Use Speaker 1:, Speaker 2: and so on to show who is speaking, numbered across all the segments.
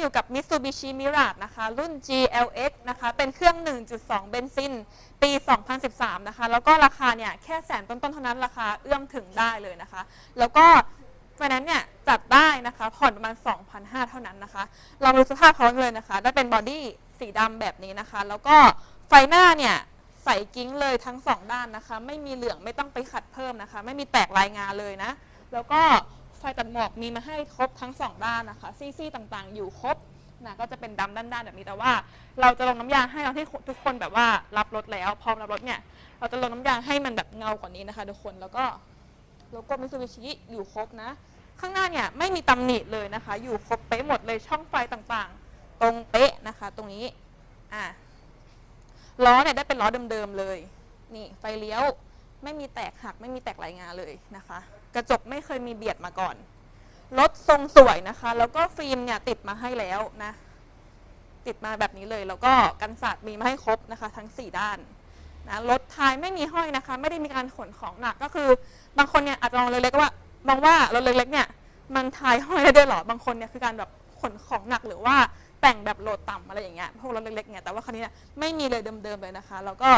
Speaker 1: อยู่กับ Mitsubishi Mirage นะคะ รุ่น GLX นะคะ เป็นเครื่อง 1.2 เบนซิน ปี 2013 นะคะ แล้วก็ราคาเนี่ยแค่แสนต้นๆเท่านั้นราคาเอื้อมถึงได้เลยนะคะ แล้วก็ไฟแนนซ์เนี่ยจัดได้นะคะผ่อนประมาณ 2,500 เท่านั้นนะคะลองดูสภาพเขาเลยนะคะ ได้เป็นบอดี้สีดำแบบนี้นะคะ แล้วก็ไฟหน้าเนี่ยใส่กิ้งเลยทั้ง 2 ด้านนะคะ ไม่มีเหลืองไม่ต้องไปขัดเพิ่มนะคะ ไม่มีแตกลายงาเลยนะ แล้วก็ ไฟตัดหมอกมีมาให้ครบทั้ง2ด้านนะคะ ซี่ๆต่างๆ อยู่ครบนะก็จะเป็นดำด้านๆแบบนี้แต่ว่า เราจะลงน้ำยางให้เราที่ทุกคนแบบว่ารับรถแล้ว พร้อมรับรถเนี่ย เราจะลงน้ำยางให้มันแบบเงากว่านี้นะคะ ทุกคนแล้วก็โลโก้มิ t ซูบิชิอยู่ครบนะ ข้างหน้าเนี่ยไม่มีตำหนิเลยนะคะ อยู่ครบเป๊ะหมดเลยช่องไฟต่างๆ ตรงเป๊ะนะคะ ตรงนี้อะล้อเนี่ยได้เป็นล้อเดิมๆเลย นี่ไฟเลี้ยวไม่มีแตกหักไม่มีแตกลายงาเลยนะคะ กระจกไม่เคยมีเบียดมาก่อน รถทรงสวยนะคะ แล้วก็ฟิล์มเนี่ยติดมาให้แล้วนะ ติดมาแบบนี้เลย แล้วก็กันสาดมีมาให้ครบนะคะ ทั้ง 4 ด้านนะรถท้ายไม่มีห้อยนะคะ ไม่ได้มีการขนของหนักก็คือบางคนเนี่ยอาจจะมองเล็กๆว่ามองว่ารถเล็กๆเนี่ยมันท้ายห้อยได้ด้วยหรอบางคนเนี่ยคือการแบบขนของหนักหรือว่าแต่งแบบโหลดต่ำอะไรอย่างเงี้ยพวกรถเล็กๆเนี่ยแต่ว่าคันนี้เนี่ยไม่มีเลยเดิมๆเลยนะคะ แล้วก็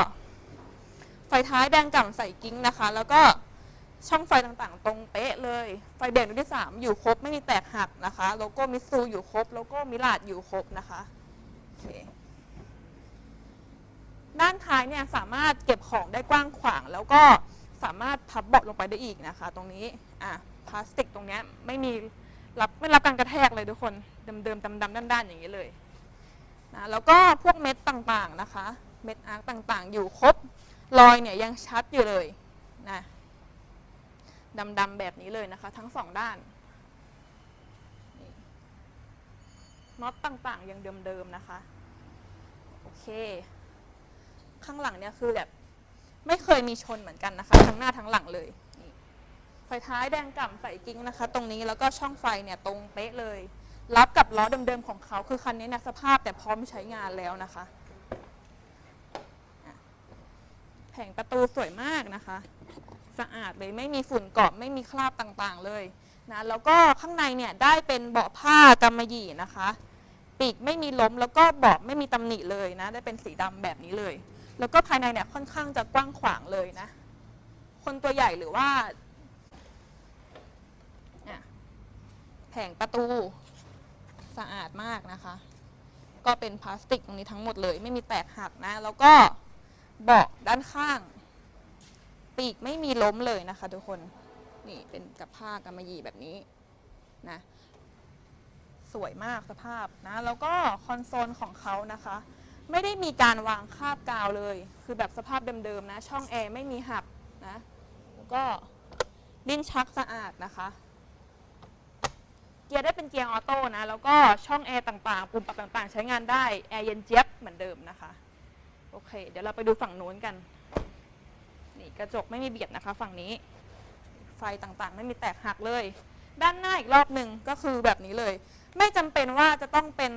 Speaker 1: ไฟท้ายแดงก่ำใส่กิ้งนะคะ แล้วก็ ช่องไฟต่างๆ ตรงเป๊ะเลย ไฟเบรกดวงที่ 3 อยู่ครบไม่มีแตกหักนะคะ โลโก้มิตซูอยู่ครบ โลโก้มิลาดอยู่ครบนะคะโอเคด้านท้ายเนี่ยสามารถเก็บของได้กว้างขวาง แล้วก็สามารถพับเบาะลงไปได้อีกนะคะ ตรงนี้อะพลาสติกตรงเนี้ยไม่มีรับไม่รับการกระแทกเลยทุกคนเดิมๆดำๆด้านๆอย่างนี้เลยนะแล้วก็พวกเม็ดต่างๆนะคะ เม็ดอาร์คต่างๆ อยู่ครบรอยเนี่ยยังชัดอยู่เลยนะ ดำๆแบบนี้เลยนะคะ ทั้งสองด้านน็อตต่างๆยังเดิมๆนะคะ โอเค ข้างหลังเนี่ยคือแบบไม่เคยมีชนเหมือนกันนะคะ ทั้งหน้าทั้งหลังเลยนี่ไฟท้ายแดงกล่ำใส่กิ้งนะคะ ตรงนี้แล้วก็ช่องไฟเนี่ยตรงเป๊ะเลย รับกับล้อเดิมๆของเขาคือคันนี้เนี่ยสภาพแต่พร้อมใช้งานแล้วนะคะแผงประตูสวยมากนะคะ สะอาดเลยไม่มีฝุ่นเกาะไม่มีคราบต่างๆเลยนะแล้วก็ข้างในเนี่ยได้เป็นเบาะผ้ากำมะหยี่นะคะ ปีกไม่มีล้มแล้วก็เบาะไม่มีตำหนิเลยนะ ได้เป็นสีดำแบบนี้เลย แล้วก็ภายในเนี่ยค่อนข้างจะกว้างขวางเลยนะ คนตัวใหญ่หรือว่าแผงประตูสะอาดมากนะคะ ก็เป็นพลาสติกตรงนี้ทั้งหมดเลย ไม่มีแตกหักนะ แล้วก็เบาะด้านข้าง ปีกไม่มีล้มเลยนะคะทุกคนนี่เป็นกับผ้ากำมะหยี่แบบนี้นะสวยมากสภาพนะแล้วก็คอนโซลของเขานะคะ ไม่ได้มีการวางคาบกาวเลย คือแบบสภาพเดิมๆนะ ช่องแอร์ไม่มีหักนะแล้วก็ลิ้นชักสะอาดนะคะ เกียร์ได้เป็นเกียร์ออโต้นะ แล้วก็ช่องแอร์ต่างๆ ปุ่มปรับต่างๆ ใช้งานได้ แอร์เย็นเจี๊ยบเหมือนเดิมนะคะ โอเค เดี๋ยวเราไปดูฝั่งนู้นกัน นี่กระจกไม่มีเบียดนะคะฝั่งนี้ ไฟต่างๆ ไม่มีแตกหักเลย ด้านหน้าอีกรอบหนึ่งก็คือแบบนี้เลย ไม่จำเป็นว่าจะต้องเป็น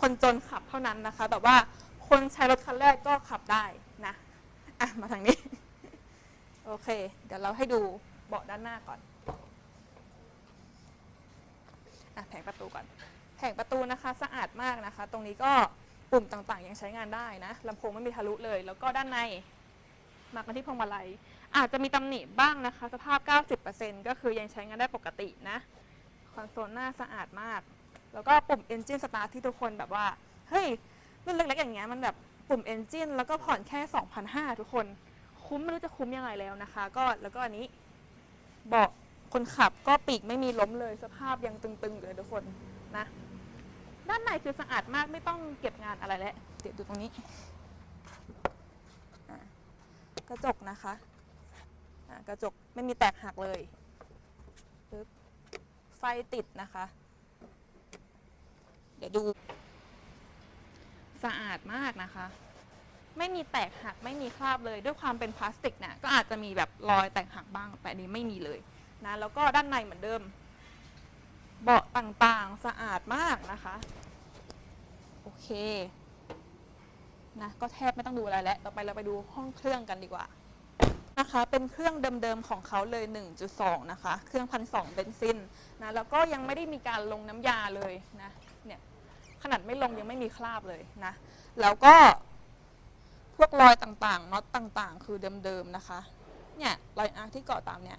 Speaker 1: คนจนขับเท่านั้นนะคะ แต่ว่าคนใช้รถคันแรกก็ขับได้นะอะมาทางนี้ โอเค เดี๋ยวเราให้ดูเบาะด้านหน้าก่อนอะแผงประตูก่อนแผงประตูนะคะสะอาดมากนะคะ ตรงนี้ก็ปุ่มต่างๆ ยังใช้งานได้นะลำโพงไม่มีทะลุเลย แล้วก็ด้านใน มากันที่พวงมาลัย อาจจะมีตำหนิบ้างนะคะ สภาพ 90%ก็คือยังใช้งานได้ปกตินะคอนโซลหน้าสะอาดมาก แล้วก็ปุ่ม Engine Start ที่ทุกคนแบบว่า เฮ้ยรุ่นเล็กๆอย่างเงี้ยมันแบบปุ่ม Engine แล้วก็ผ่อนแค่2,500ทุกคน คุ้มไม่รู้จะคุ้มยังไงแล้วนะคะ ก็แล้วก็อันนี้เบาะคนขับก็ปีกไม่มีล้มเลยสภาพยังตึงๆอยู่เลยทุกคนนะ ด้านในคือสะอาดมากไม่ต้องเก็บงานอะไรแล้วเดี๋ยวดูตรงนี้ ระจกนะคะะกระจกไม่มีแตกหักเลยปึ๊บไฟติดนะคะ เดี๋ยวดู สะอาดมากนะคะ ไม่มีแตกหักไม่มีคราบเลย ด้วยความเป็นพลาสติกเนี่ยก็อาจจะมีแบบรอยแตกหักบ้าง แต่นนี้ไม่มีเลยนะแล้วก็ด้านในเหมือนเดิม เบาะต่างๆสะอาดมากนะคะ โอเค นะก็แทบไม่ต้องดูอะไรแล้วต่อไปเราไปดูห้องเครื่องกันดีกว่านะคะเป็นเครื่องเดิมๆของเขาเลย 1.2 นะคะ เครื่องพันสองเบนซินนะแล้วก็ยังไม่ได้มีการลงน้ำยาเลยนะเนี่ยขนาดไม่ลงยังไม่มีคราบเลยนะแล้วก็พวกรอยต่างๆน็อตต่างๆ คือเดิมๆนะคะเนี่ยรอยอาร์ที่เกาะตามเนี่ย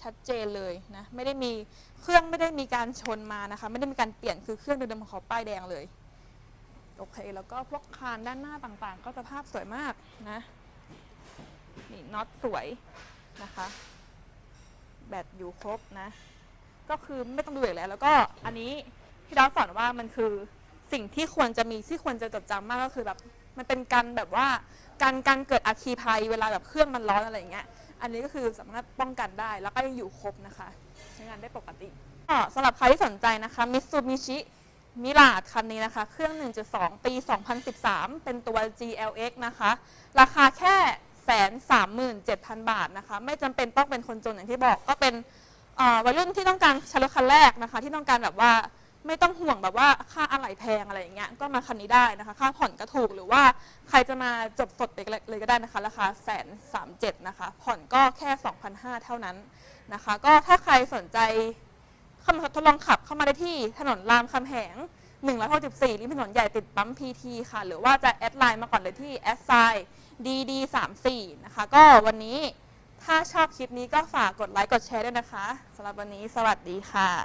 Speaker 1: ชัดเจนเลยนะไม่ได้มีเครื่องไม่ได้มีการชนมานะคะ ไม่ได้มีการเปลี่ยนคือเครื่องเดิมๆของเขาป้ายแดงเลย โอเค แล้วก็พวกคานด้านหน้าต่างๆ ก็สภาพสวยมากนะ นี่น็อตสวยนะคะ แบตอยู่ครบนะ ก็คือไม่ต้องดูอีกแล้ว แล้วก็อันนี้พี่ดาวสอนว่ามันคือสิ่งที่ควรจะมีที่ควรจะจดจำมากก็คือแบบมันเป็นการแบบว่าการการเกิดอัคคีภัยเวลาแบบเครื่องมันร้อนอะไรอย่างเงี้ย อันนี้ก็คือสามารถป้องกันได้แล้วก็ยังอยู่ครบนะคะ ใช้งานได้ปกติสำหรับใครที่สนใจนะคะมิ t ซูบิชิ มิลาดคันนี้นะคะ เครื่อง 1.2 ปี 2013 เป็นตัว GLX นะคะ ราคาแค่แสนสามหมื่นเจ็ดพันบาทนะคะ ไม่จำเป็นต้องเป็นคนจนอย่างที่บอกก็เป็นเอ่อวัยรุ่นที่ต้องการใช้รถคันแรกนะคะ ที่ต้องการแบบว่าไม่ต้องห่วงแบบว่าค่าอะไหล่แพงอะไรอย่างเงี้ยก็มาคันนี้ได้นะคะ ค่าผ่อนก็ถูกหรือว่าใครจะมาจบสดเลยก็ได้นะคะ ราคาแสนสามเจ็ดนะคะ ผ่อนก็แค่ 2,500 เท่านั้นนะคะ ก็ถ้าใครสนใจ เข้ามาทดลองขับเข้ามาได้ที่ถนนรามคำแหง164ริมถนนใหญ่ติดปั๊ม PT ค่ะ หรือว่าจะแอดไลน์มาก่อนเลยที่แอดไซน์ DD34 นะคะ ก็วันนี้ถ้าชอบคลิปนี้ก็ฝากกดไลค์กดแชร์ด้วยนะคะสำหรับวันนี้สวัสดีค่ะ